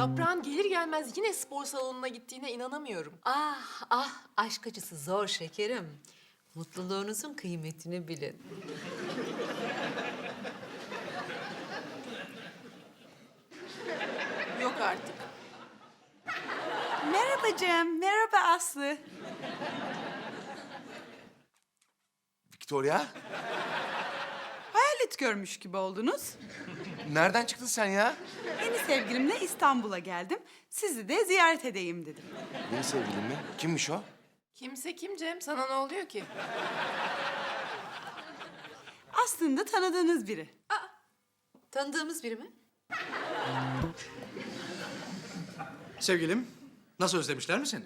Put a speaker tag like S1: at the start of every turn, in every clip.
S1: Yaprağın gelir gelmez yine spor salonuna gittiğine inanamıyorum.
S2: Ah ah aşk acısı zor şekerim. Mutluluğunuzun kıymetini bilin.
S1: Yok artık.
S3: Merhaba Cem, merhaba Aslı.
S4: Victoria,
S3: Hayalet görmüş gibi oldunuz.
S4: nereden çıktın sen ya?
S3: Yeni sevgilimle İstanbul'a geldim. Sizi de ziyaret edeyim dedim.
S4: Yeni sevgilin mi? Kimmiş o?
S1: Kimse kim Cem? Sana ne oluyor ki?
S3: Aslında tanıdığınız biri.
S2: Tanıdığımız biri mi?
S5: Sevgilim, nasıl özlemişler mi seni?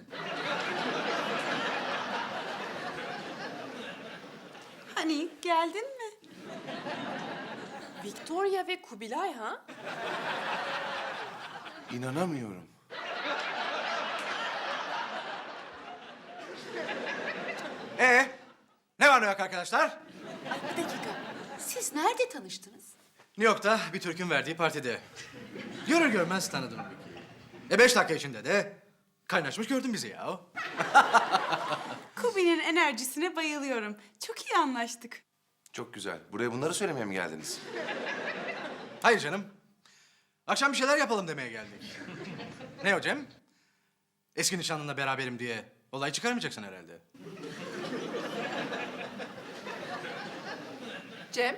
S3: Hani geldin mi?
S1: Victoria ve Kubilay ha?
S4: İnanamıyorum.
S5: Ee, ne var ne yok arkadaşlar?
S2: Ay bir dakika. Siz nerede tanıştınız?
S5: New York'ta bir Türk'ün verdiği partide. Görür görmez tanıdım. E beş dakika içinde de kaynaşmış gördün bizi ya.
S3: Kubi'nin enerjisine bayılıyorum. Çok iyi anlaştık.
S4: Çok güzel. Buraya bunları söylemeye mi geldiniz?
S5: Hayır canım. Akşam bir şeyler yapalım demeye geldik. ne o Cem? Eski nişanlınla beraberim diye olay çıkarmayacaksın herhalde.
S1: Cem?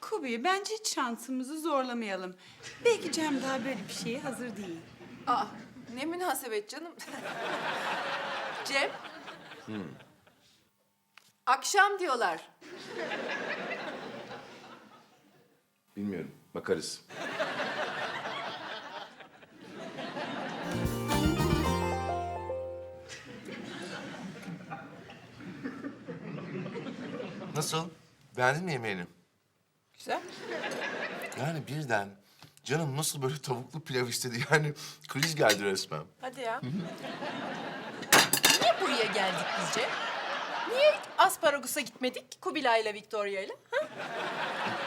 S3: Kubi, bence hiç şansımızı zorlamayalım. Belki Cem daha böyle bir şeye hazır değil.
S1: Aa, ne münasebet canım. Cem? Akşam diyorlar.
S4: Bilmiyorum. Bakarız. Nasıl? Beğendin mi yemeğini?
S1: Güzel.
S4: Yani birden canım nasıl böyle tavuklu pilav istedi yani kriz geldi resmen.
S1: Hadi ya. Niye buraya geldik biz Cem? Niye Asparagus'a gitmedik Kubilay'la Victoria'yla? Ha?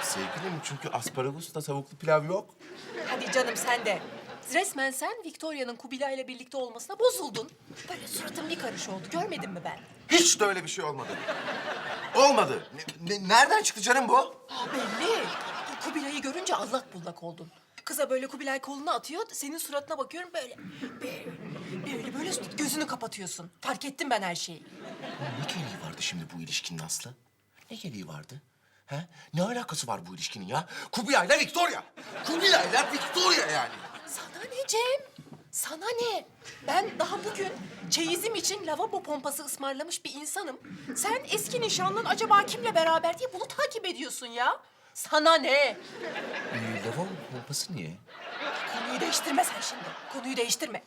S4: Sevgilim çünkü asparagusta tavuklu pilav yok.
S1: Hadi canım sen de. Resmen sen Victoria'nın Kubilay'la birlikte olmasına bozuldun. Böyle suratın bir karış oldu. Görmedin mi ben?
S4: Hiç de öyle bir şey olmadı. Olmadı. Ne- ne- nereden çıktı canım bu?
S1: Aa, belli. Kubilay'ı görünce allak bullak oldun. Kıza böyle Kubilay kolunu atıyor, senin suratına bakıyorum böyle. Böyle, böyle, böyle gözünü kapatıyorsun. Fark ettim ben her şeyi.
S4: Ne gereği vardı şimdi bu ilişkinin Aslı? Ne gereği vardı? He? Ne alakası var bu ilişkinin ya? Kubilay'la Victoria. Kubilay'la Victoria yani.
S1: Sana ne Cem? Sana ne? Ben daha bugün çeyizim için lavabo pompası ısmarlamış bir insanım. Sen eski nişanlın acaba kimle beraber diye bunu takip ediyorsun ya. Sana ne?
S4: Ee, lavabo pompası niye?
S1: Konuyu değiştirme sen şimdi. Konuyu değiştirme.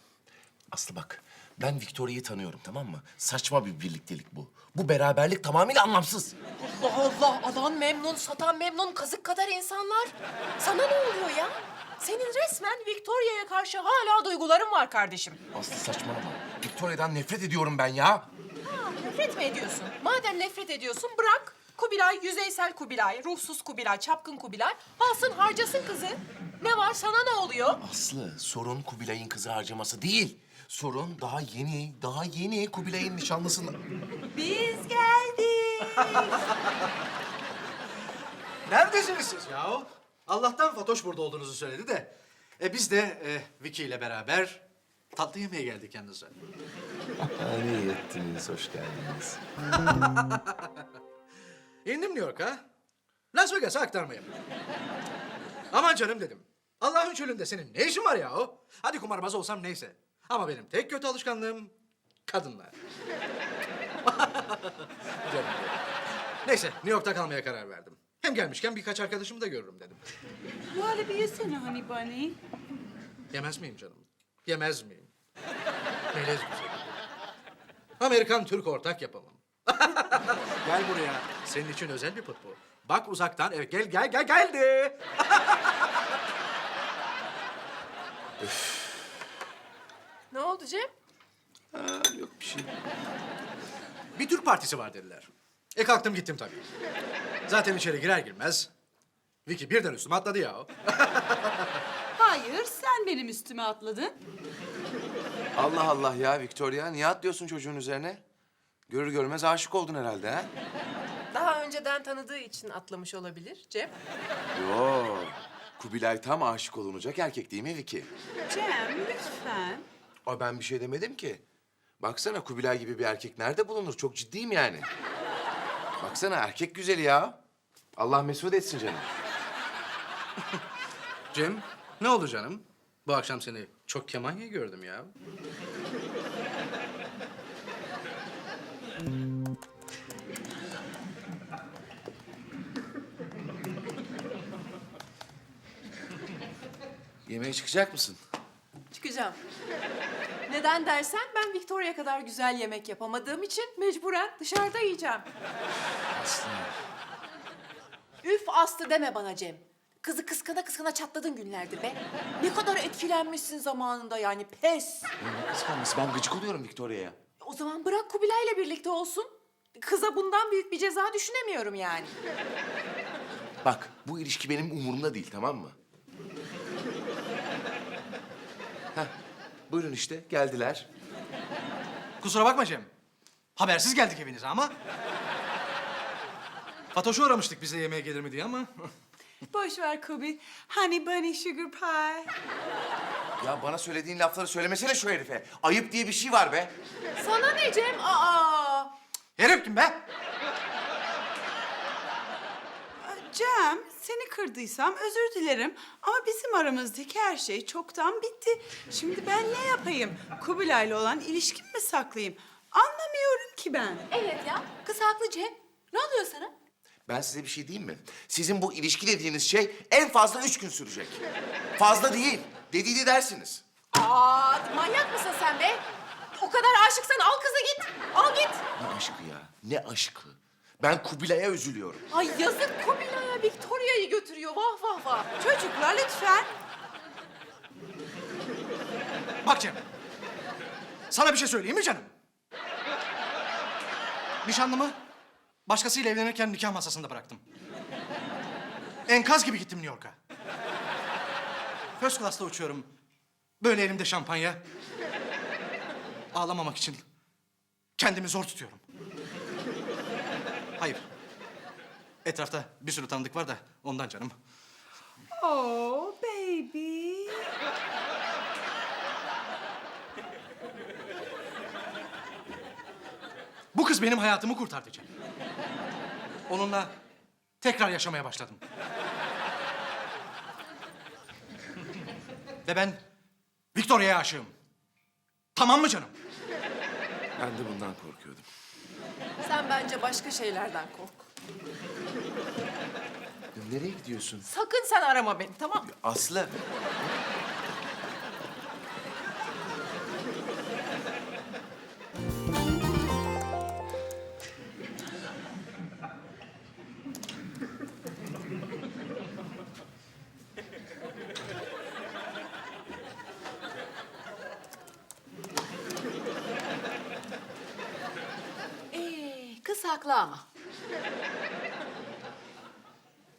S4: Aslı bak, ben Victoria'yı tanıyorum tamam mı? Saçma bir birliktelik bu. Bu beraberlik tamamıyla anlamsız.
S1: Allah Allah, alan memnun, satan memnun, kazık kadar insanlar. Sana ne oluyor ya? Senin resmen Victoria'ya karşı hala duyguların var kardeşim.
S4: Aslı saçmalama. Victoria'dan nefret ediyorum ben ya.
S1: Ha, nefret mi ediyorsun? Madem nefret ediyorsun bırak. Kubilay, yüzeysel Kubilay, ruhsuz Kubilay, çapkın Kubilay. Alsın harcasın kızı. Ne var sana ne oluyor?
S4: Aslı, sorun Kubilay'ın kızı harcaması değil. Sorun daha yeni, daha yeni Kubilay'ın nişanlısının...
S3: Biz geldik.
S5: Neredesiniz siz ya? Allah'tan Fatoş burada olduğunuzu söyledi de. E biz de e, Vicky ile beraber tatlı yemeğe geldik yanınıza.
S4: Ne iyi ettiniz, hoş geldiniz.
S5: İndim New York'a. Las Vegas'a aktarma yapıyorum. Aman canım dedim. Allah'ın çölünde senin ne işin var ya o? Hadi kumarbaz olsam neyse. Ama benim tek kötü alışkanlığım kadınlar. canım. Neyse New York'ta kalmaya karar verdim. Hem gelmişken birkaç arkadaşımı da görürüm dedim.
S3: Bir yesene hani Bunny.
S5: Yemez miyim canım? Yemez miyim? Melez güzelim. Amerikan Türk ortak yapamam. gel buraya. Senin için özel bir put bu. Bak uzaktan. Evet gel gel gel geldi.
S1: Ne oldu Cem?
S4: yok bir şey.
S5: Bir Türk partisi var dediler. E kalktım gittim tabii. Zaten içeri girer girmez Vicky birden üstüme atladı ya.
S3: benim üstüme atladın?
S4: Allah Allah ya Victoria. Niye atlıyorsun çocuğun üzerine? Görür görmez aşık oldun herhalde ha?
S1: Daha önceden tanıdığı için atlamış olabilir Cem.
S4: Yo. Kubilay tam aşık olunacak erkek değil mi Vicky?
S3: Cem lütfen.
S4: Aa, ben bir şey demedim ki. Baksana Kubilay gibi bir erkek nerede bulunur? Çok ciddiyim yani. Baksana erkek güzeli ya. Allah mesut etsin canım.
S5: Cem, ne oldu canım? Bu akşam seni çok kemanya gördüm ya.
S4: Yemeğe çıkacak mısın?
S1: Çıkacağım. Neden dersen ben Victoria kadar güzel yemek yapamadığım için mecburen dışarıda yiyeceğim.
S4: Aslı.
S1: Üf Aslı deme bana Cem. Kızı kıskana kıskana çatladın günlerdir be. Ne kadar etkilenmişsin zamanında yani pes.
S4: Ne kıskanması? Ben gıcık oluyorum Victoria'ya.
S1: O zaman bırak Kubilay'la birlikte olsun. Kıza bundan büyük bir ceza düşünemiyorum yani.
S4: Bak bu ilişki benim umurumda değil tamam mı? Heh, buyurun işte geldiler.
S5: Kusura bakma Cem. Habersiz geldik evinize ama. Fatoş'u aramıştık bize yemeğe gelir mi diye ama.
S3: Boş ver Kobi. Honey bunny sugar pie.
S4: Ya bana söylediğin lafları söylemesene şu herife. Ayıp diye bir şey var be.
S1: Sana ne Cem? Aa!
S5: Herif kim be?
S3: Cem, seni kırdıysam özür dilerim. Ama bizim aramızdaki her şey çoktan bitti. Şimdi ben ne yapayım? Kubilay'la olan ilişkimi mi saklayayım? Anlamıyorum ki ben.
S2: Evet ya. Kız haklı Cem. Ne oluyor sana?
S4: Ben size bir şey diyeyim mi? Sizin bu ilişki dediğiniz şey en fazla üç gün sürecek. Fazla değil. Dediğini dersiniz.
S1: Aa, manyak mısın sen be? O kadar aşıksan al kızı git. Al git.
S4: Ne aşkı ya? Ne aşkı? Ben Kubilay'a üzülüyorum.
S1: Ay yazık Kubilay'a Victoria'yı götürüyor. Vah vah vah.
S3: Çocuklar lütfen.
S5: Bak Cem. Sana bir şey söyleyeyim mi canım? Nişanlımı başkasıyla evlenirken nikah masasında bıraktım. Enkaz gibi gittim New York'a. First class'ta uçuyorum. Böyle elimde şampanya. Ağlamamak için kendimi zor tutuyorum. Hayır. Etrafta bir sürü tanıdık var da ondan canım.
S3: Oh baby.
S5: Bu kız benim hayatımı kurtardı Cem. Onunla tekrar yaşamaya başladım. Ve ben Victoria'ya aşığım. Tamam mı canım?
S4: Ben de bundan korkuyordum.
S1: Sen bence başka şeylerden kork.
S4: Ya nereye gidiyorsun?
S1: Sakın sen arama beni tamam mı?
S4: Aslı.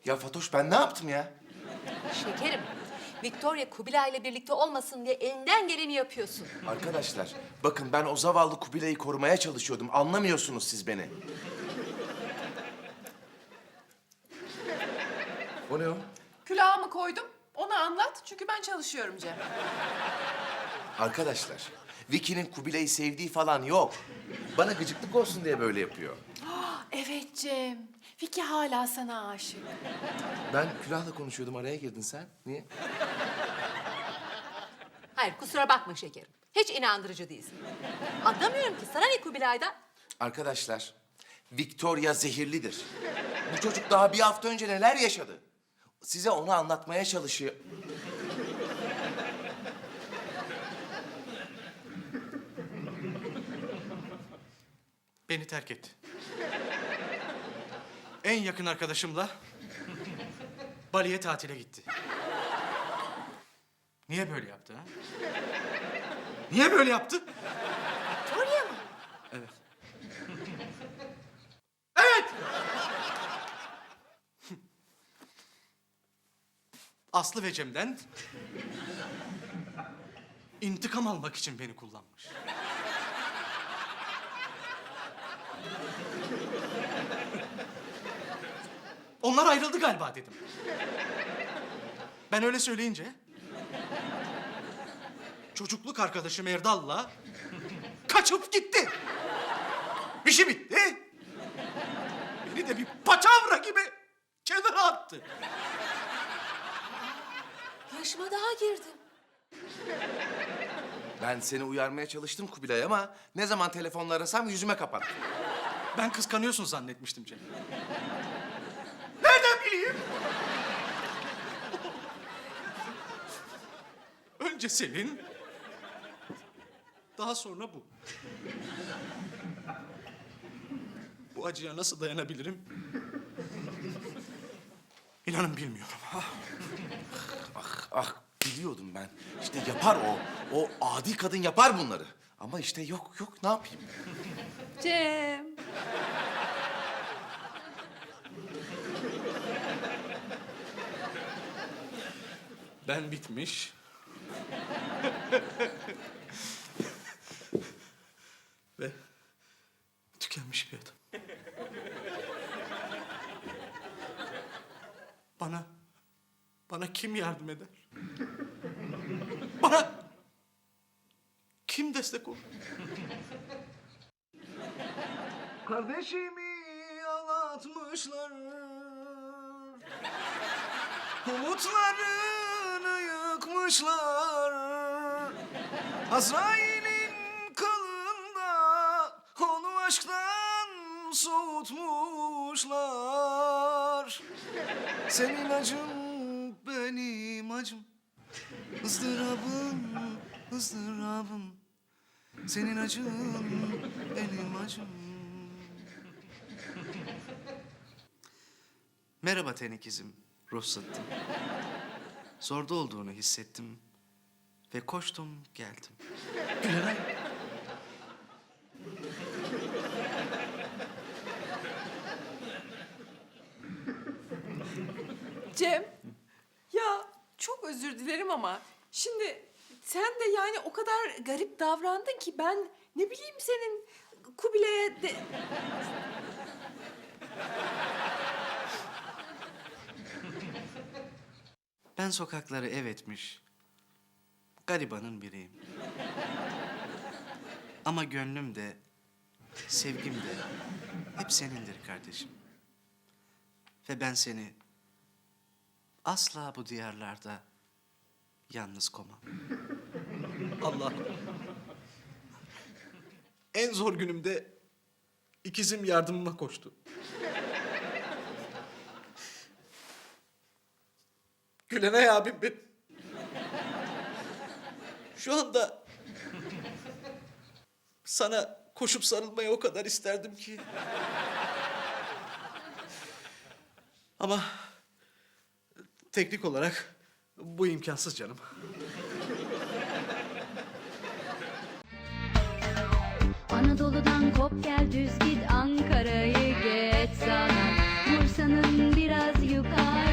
S4: Ya Fatoş ben ne yaptım ya?
S2: Şekerim. Victoria Kubilay'la birlikte olmasın diye elinden geleni yapıyorsun.
S4: Arkadaşlar bakın ben o zavallı Kubilay'ı korumaya çalışıyordum. Anlamıyorsunuz siz beni. O ne o?
S1: Külahımı koydum. Onu anlat çünkü ben çalışıyorum Cem.
S4: Arkadaşlar Vicky'nin Kubilay'ı sevdiği falan yok. Bana gıcıklık olsun diye böyle yapıyor.
S1: Evet Cem. Vicky hala sana aşık.
S4: Ben külahla konuşuyordum araya girdin sen. Niye?
S2: Hayır kusura bakma şekerim. Hiç inandırıcı değilsin. Anlamıyorum ki sana ne Kubilay'dan?
S4: Arkadaşlar Victoria zehirlidir. Bu çocuk daha bir hafta önce neler yaşadı? Size onu anlatmaya çalışıyor.
S5: Beni terk etti. En yakın arkadaşımla Bali'ye tatile gitti. Niye böyle yaptı ha? Niye böyle yaptı?
S1: Victoria mı?
S5: Evet. evet! Aslı ve Cem'den intikam almak için beni kullanmış. Onlar ayrıldı galiba dedim. Ben öyle söyleyince çocukluk arkadaşım Erdal'la kaçıp gitti. İşi bitti. Beni de bir paçavra gibi kenara attı.
S2: Yaşıma daha girdim.
S4: Ben seni uyarmaya çalıştım Kubilay ama ne zaman telefonla arasam yüzüme kapattı.
S5: Ben kıskanıyorsun zannetmiştim Cem. Nereden bileyim? Önce Selin, daha sonra bu. Bu acıya nasıl dayanabilirim? İnanın bilmiyorum.
S4: Ah biliyordum ben. İşte yapar o. O adi kadın yapar bunları. Ama işte yok yok ne yapayım?
S2: Cem.
S5: Ben bitmiş. Ve tükenmiş bir adam. Bana, bana kim yardım eder? Bana kim destek olur? Kardeşimi ağlatmışlar. Umutlarını yıkmışlar. Azrail'in kılında onu aşktan soğutmuşlar. Senin acın benim acım. ızdırabım, ızdırabım. Senin acın benim acım. Merhaba tenekizim, ruhsattım. Zorda olduğunu hissettim ve koştum geldim. Güleray.
S1: Cem, ya çok özür dilerim ama şimdi sen de yani o kadar garip davrandın ki ben ne bileyim senin Kubilay'a de...
S5: Ben sokakları ev etmiş, garibanın biriyim. Ama gönlüm de, sevgim de hep senindir kardeşim. Ve ben seni asla bu diyarlarda yalnız komam. Allah. En zor günümde ikizim yardımıma koştu. Gülenay abim benim. Şu anda sana koşup sarılmayı o kadar isterdim ki. Ama teknik olarak bu imkansız canım.
S6: Anadolu'dan kop gel düz git Ankara'yı geç sana Bursa'nın biraz yukarısı